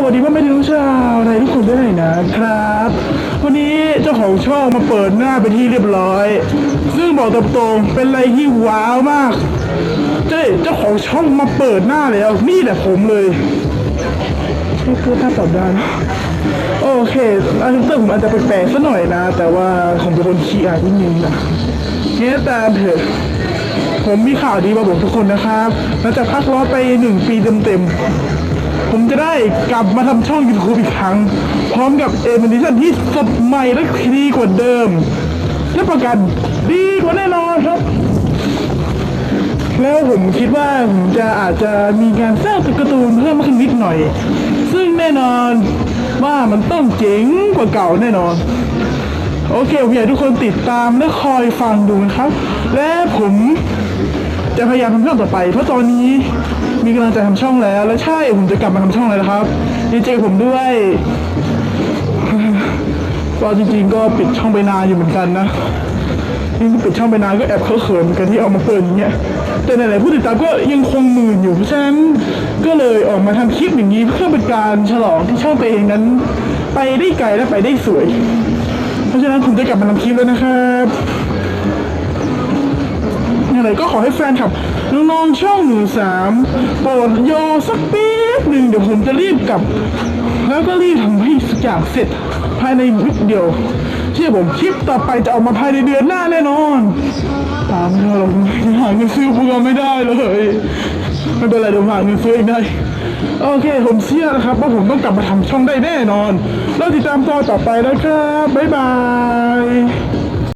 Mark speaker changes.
Speaker 1: สวัสดีพ่อแม่พี่น้ชาวไทยทุกคนด้วยนะครับ วันนี้เจ้าของช่องมาเปิดหน้าเป็นที่เรียบร้อย ซึ่งบอกตรงๆเป็นอะไรที่ว้าวมากเจ้เจ้าของช่องมาเปิดหน้าแล้ว นี่แหละผมเลยนี่คือถ้าตอบได้นโอเคอันนี้ผมอาจจะแปลกๆสักหน่อยนะ แต่ว่าผมเป็นคนขี้อายนิดนึงนะเนี่ยแต่เถอะผมมีข่าวดีมาบอกทุกคนนะครับหลังจากพักร้อนไปหนึ่งปีเต็มๆ ผมจะได้กลับมาทำช่อง YouTube อีกครั้ง พร้อมกับเอเมนิชั่นที่สดใหม่และดีกว่าเดิมและประกันดีกว่าแน่นอนครับ แล้วผมคิดว่าผมจะอาจจะมีการสร้างตัวการ์ตูนเพิ่มขึ้นนิดหน่อย ซึ่งแน่นอนว่ามันต้องเจ๋งกว่าเก่าแน่นอน โอเคผมอยากทุกคนติดตามและคอยฟังดูนะครับ และผม จะพยายามทำช่องต่อไป เพราะตอนนี้มีกำลังใจทำช่องแล้ว และใช่ผมจะกลับมาทำช่องแล้วนะครับดีเจกับผมด้วยก็จริงๆก็ปิดช่องไปนานอยู่เหมือนกันนะนี่งปิดช่องไปนานก็แอบเขินๆเหมือนกันที่เอามาเปิดอย่างเงี้ยแต่ไหนๆผู้ติดตามก็ยังคงหมื่นอยู่เพราะฉะนั้นก็เลยออกมาทำคลิปอย่างนี้เพื่อเป็นการฉลองที่ช่องตัวเองนั้น ไปได้ไกลและไปได้สวย เพราะฉะนั้นผมจะกลับมาทำคลิปแล้วนะครับ อย่างไรก็ขอให้แฟนคลับน้องๆช่องหนึ่งสามโปรดโยสักปี๊บหนึ่งเดี๋ยวผมจะรีบกลับ แล้วก็รีบทำให้สักอย่างเสร็จภายในวิดเดียวเชื่อผมคลิปต่อไปจะออกมาภายในเดือนหน้าแน่นอน ตามเธอหรอกยังหาเงินซื้อพวกเราไม่ได้เลยไม่เป็นไรเดี๋ยวหาเงินซื้อเองได้โอเค ผมเชื่อนะครับว่าผมต้องกลับมาทำช่องได้แน่นอน แล้วติดตามตอนต่อไปนะครับ บ๊ายบาย